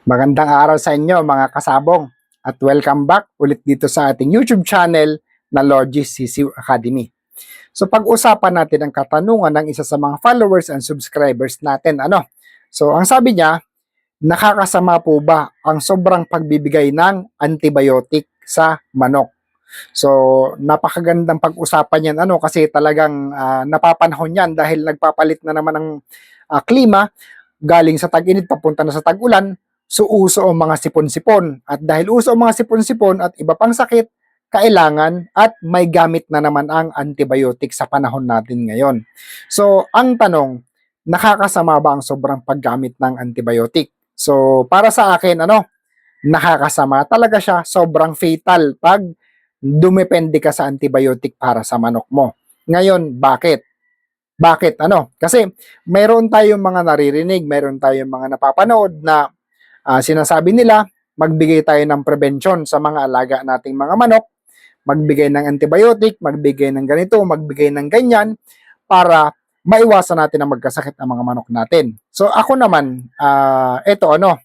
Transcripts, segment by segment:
Magandang araw sa inyo mga kasabong at welcome back ulit dito sa ating YouTube channel na Logis CC Academy. So pag-usapan natin ang katanungan ng isa sa mga followers and subscribers natin. Ano? So ang sabi niya, nakakasama po ba ang sobrang pagbibigay ng antibiotic sa manok? So napakagandang pag-usapan yan ano kasi talagang ah, napapanahon yan dahil nagpapalit na naman ang ah, klima galing sa tag-init papunta na sa tag-ulan So uso ang mga sipon-sipon at dahil uso ang mga sipon-sipon at iba pang sakit, kailangan at may gamit na naman ang antibiotic sa panahon natin ngayon. So ang tanong, nakakasama ba ang sobrang paggamit ng antibiotic? So para sa akin ano, nakakasama talaga siya, sobrang fatal pag dumepende ka sa antibiotic para sa manok mo. Ngayon, bakit? Bakit? Ano? Kasi mayroon tayong mga naririnig, mayroon tayong mga napapanood na Ah, sinasabi nila, magbigay tayo ng prevention sa mga alaga nating mga manok, magbigay ng antibiotic, magbigay ng ganito, magbigay ng ganyan para maiwasan natin na magkasakit ang mga manok natin. So ako naman, ah eto ano,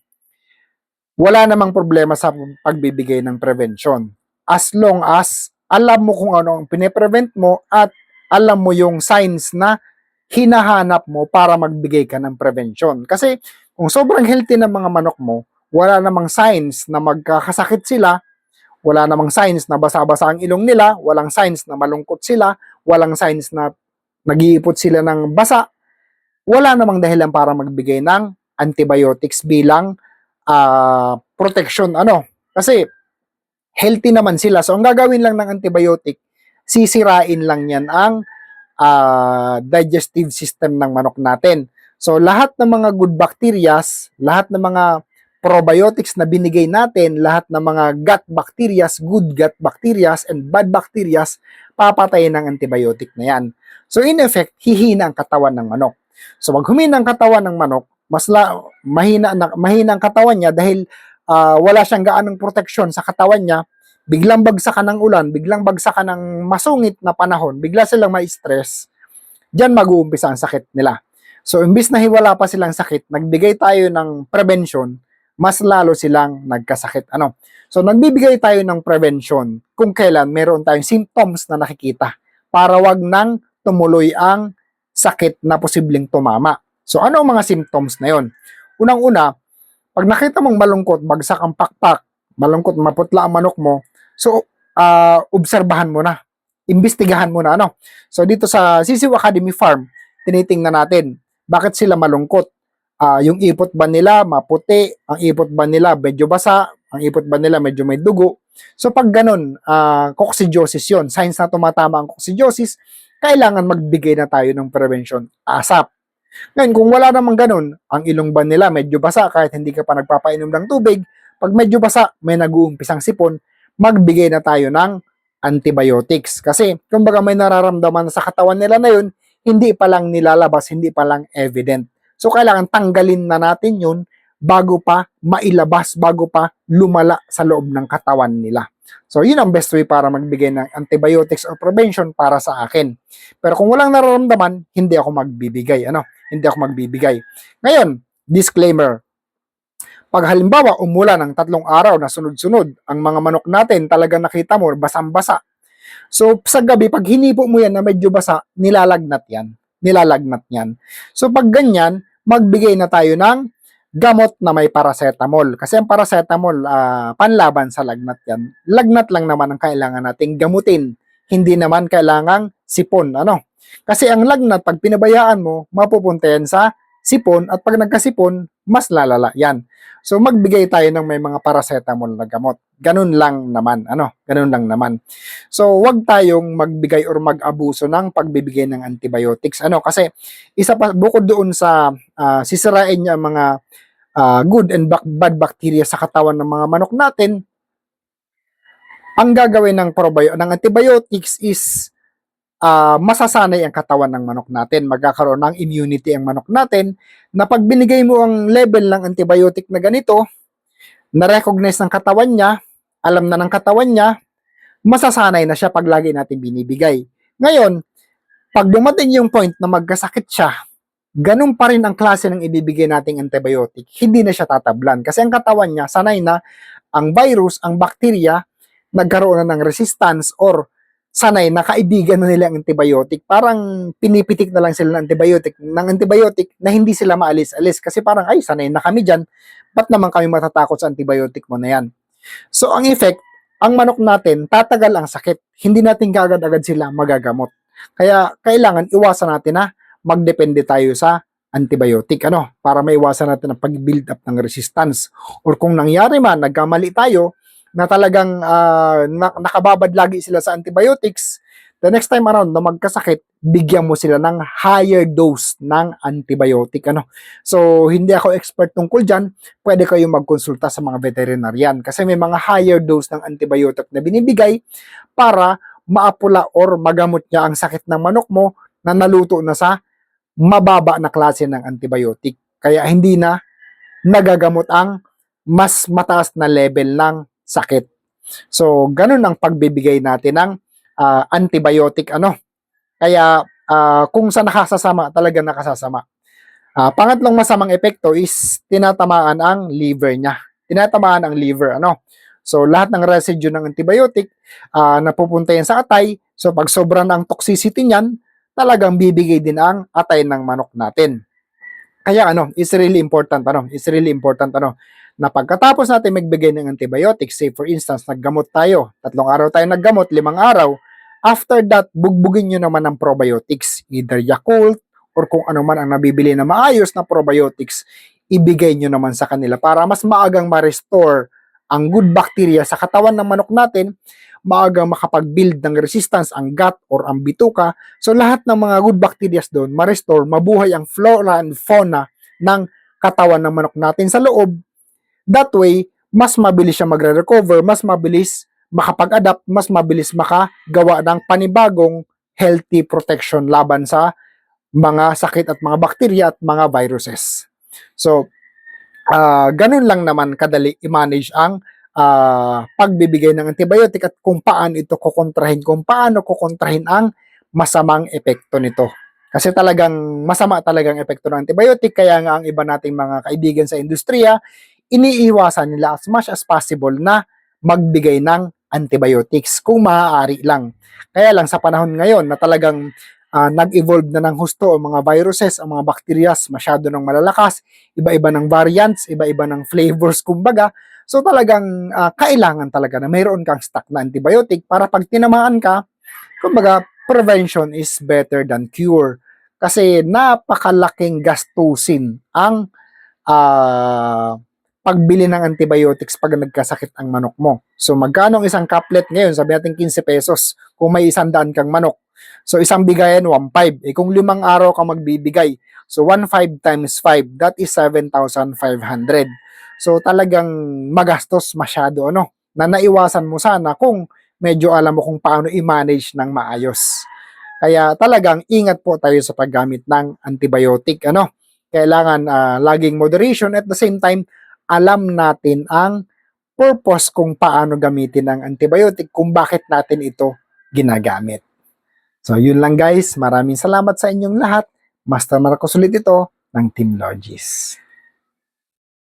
wala namang problema sa pagbibigay ng prevention. As long as alam mo kung ano ang piniprevent mo at alam mo yung signs na hinahanap mo para magbigay ka ng prevention. Kasi kung sobrang healthy ng mga manok mo, wala namang signs na magkakasakit sila, wala namang signs na basa-basa ang ilong nila, walang signs na malungkot sila, walang signs na nag-iipot sila ng basa, wala namang dahilan para magbigay ng antibiotics bilang ah, protection ano. Kasi healthy naman sila. So ang gagawin lang ng antibiotic, sisirain lang yan ang ah, digestive system ng manok natin. So lahat ng mga good bacterias, lahat ng mga probiotics na binigay natin, lahat ng mga gut bacterias, good gut bacterias and bad bacterias, papatayin ng antibiotic na yan. So in effect, hihina ang katawan ng manok. So pag humina ang katawan ng manok, mas la, mahina, na, mahina ang katawan niya dahil ah, wala siyang gaanong proteksyon sa katawan niya, biglang bagsakan ng ulan, biglang bagsakan ng masungit na panahon, bigla silang ma-stress, diyan mag-uumpisa ang sakit nila. So, imbis na hiwala pa silang sakit, nagbigay tayo ng prevention, mas lalo silang nagkasakit. Ano? So, nagbibigay tayo ng prevention kung kailan meron tayong symptoms na nakikita para wag nang tumuloy ang sakit na posibleng tumama. So, ano ang mga symptoms na yon? Unang-una, pag nakita mong malungkot, bagsak ang pakpak, malungkot, maputla ang manok mo, so, ah, obserbahan mo na. Imbestigahan mo na, ano? So, dito sa Sisiw Academy Farm, tinitingnan natin, bakit sila malungkot? Ah, yung ipot ba nila maputi? Ang ipot ba nila medyo basa? Ang ipot ba nila medyo may dugo? So pag ganun, ah, coccidiosis yon signs na tumatama ang coccidiosis, kailangan magbigay na tayo ng prevention ASAP. Ngayon, kung wala namang ganun, ang ilong ba nila medyo basa kahit hindi ka pa nagpapainom ng tubig, pag medyo basa, may nag-uumpisang sipon, magbigay na tayo ng antibiotics. Kasi, kumbaga may nararamdaman sa katawan nila na yun, hindi pa lang nilalabas, hindi pa lang evident. So, kailangan tanggalin na natin yun bago pa mailabas, bago pa lumala sa loob ng katawan nila. So, yun ang best way para magbigay ng antibiotics or prevention para sa akin. Pero kung walang nararamdaman, hindi ako magbibigay. Ano? Hindi ako magbibigay. Ngayon, disclaimer. Pag halimbawa, umulan ng tatlong araw na sunod-sunod, ang mga manok natin talaga nakita mo, basang-basa. So, sa gabi, pag hinipo mo yan na medyo basa, nilalagnat yan. Nilalagnat yan. So, pag ganyan, magbigay na tayo ng gamot na may paracetamol. Kasi ang paracetamol, ah, panlaban sa lagnat yan. Lagnat lang naman ang kailangan nating gamutin. Hindi naman kailangang sipon. Ano? Kasi ang lagnat, pag pinabayaan mo, mapupunta yan sa sipon at pag nagkasipon, mas lalala yan. So magbigay tayo ng may mga paracetamol na gamot. Ganun lang naman, ano? Ganun lang naman. So wag tayong magbigay or mag-abuso ng pagbibigay ng antibiotics. Ano? Kasi isa pa bukod doon sa ah, sisirain niya mga ah, good and bad bacteria sa katawan ng mga manok natin, ang gagawin ng probio ng antibiotics is ah, masasanay ang katawan ng manok natin, magkakaroon ng immunity ang manok natin, na pag binigay mo ang level ng antibiotic na ganito, na-recognize ng katawan niya, alam na ng katawan niya, masasanay na siya pag lagi natin binibigay. Ngayon, pag dumating yung point na magkasakit siya, ganun pa rin ang klase ng ibibigay nating antibiotic, hindi na siya tatablan. Kasi ang katawan niya, sanay na ang virus, ang bakterya, nagkaroon na ng resistance or sanay na kaibigan na nila ang antibiotic. Parang pinipitik na lang sila ng antibiotic, ng antibiotic na hindi sila maalis-alis. Kasi parang, ay, sanay na kami dyan. Ba't naman kami matatakot sa antibiotic mo na yan? So, ang effect, ang manok natin, tatagal ang sakit. Hindi natin kagad-agad sila magagamot. Kaya, kailangan iwasan natin na magdepende tayo sa antibiotic ano para maiwasan natin ang pag-build up ng resistance or kung nangyari man nagkamali tayo na talagang na- nakababad lagi sila sa antibiotics the next time around na magkasakit bigyan mo sila ng higher dose ng antibiotic ano so hindi ako expert tungkol diyan pwede kayong magkonsulta sa mga veterinarian kasi may mga higher dose ng antibiotic na binibigay para maapula or magamot niya ang sakit ng manok mo na naluto na sa mababa na klase ng antibiotic. Kaya hindi na nagagamot ang mas mataas na level ng sakit. So, ganun ang pagbibigay natin ng ah, antibiotic ano. Kaya ah, kung sa nakasasama, talaga nakasasama. Ah, pangatlong masamang epekto is tinatamaan ang liver niya. Tinatamaan ang liver ano. So, lahat ng residue ng antibiotic ah, napupunta yan sa atay. So, pag sobra ang toxicity niyan, talagang bibigay din ang atay ng manok natin. Kaya ano, is really important ano, is really important ano, na pagkatapos natin magbigay ng antibiotics, say for instance, naggamot tayo, tatlong araw tayo naggamot, limang araw, after that, bugbugin nyo naman ng probiotics, either Yakult, or kung ano man ang nabibili na maayos na probiotics, ibigay nyo naman sa kanila para mas maagang ma-restore ang good bacteria sa katawan ng manok natin, maagang makapag-build ng resistance ang gut or ang bituka. So lahat ng mga good bacteria doon, ma-restore, mabuhay ang flora and fauna ng katawan ng manok natin sa loob. That way, mas mabilis siya magre-recover, mas mabilis makapag-adapt, mas mabilis makagawa ng panibagong healthy protection laban sa mga sakit at mga bakterya at mga viruses. So, ah ganun lang naman kadali i-manage ang ah, pagbibigay ng antibiotic at kung paano ito kukontrahin, kung paano kukontrahin ang masamang epekto nito. Kasi talagang masama talagang epekto ng antibiotic, kaya nga ang iba nating mga kaibigan sa industriya, iniiwasan nila as much as possible na magbigay ng antibiotics kung maaari lang. Kaya lang sa panahon ngayon na talagang ah, nag-evolve na ng husto ang mga viruses, ang mga bacterias, masyado ng malalakas, iba-iba ng variants, iba-iba ng flavors kumbaga. So talagang ah, kailangan talaga na mayroon kang stock na antibiotic para pag tinamaan ka, kumbaga prevention is better than cure. Kasi napakalaking gastusin ang ah, pagbili ng antibiotics pag nagkasakit ang manok mo. So magkano ang isang caplet ngayon? Sabi natin 15 pesos kung may isang daan kang manok. So isang bigayan 1.5. Eh kung limang araw ka magbibigay, so 1.5 times 5, that is 7,500. So talagang magastos masyado ano. Na naiwasan mo sana kung medyo alam mo kung paano i-manage ng maayos. Kaya talagang ingat po tayo sa paggamit ng antibiotic ano. Kailangan ah, laging moderation at the same time alam natin ang purpose kung paano gamitin ang antibiotic, kung bakit natin ito ginagamit. So yun lang guys, maraming salamat sa inyong lahat. Master Marcos ulit ito ng Team Logis.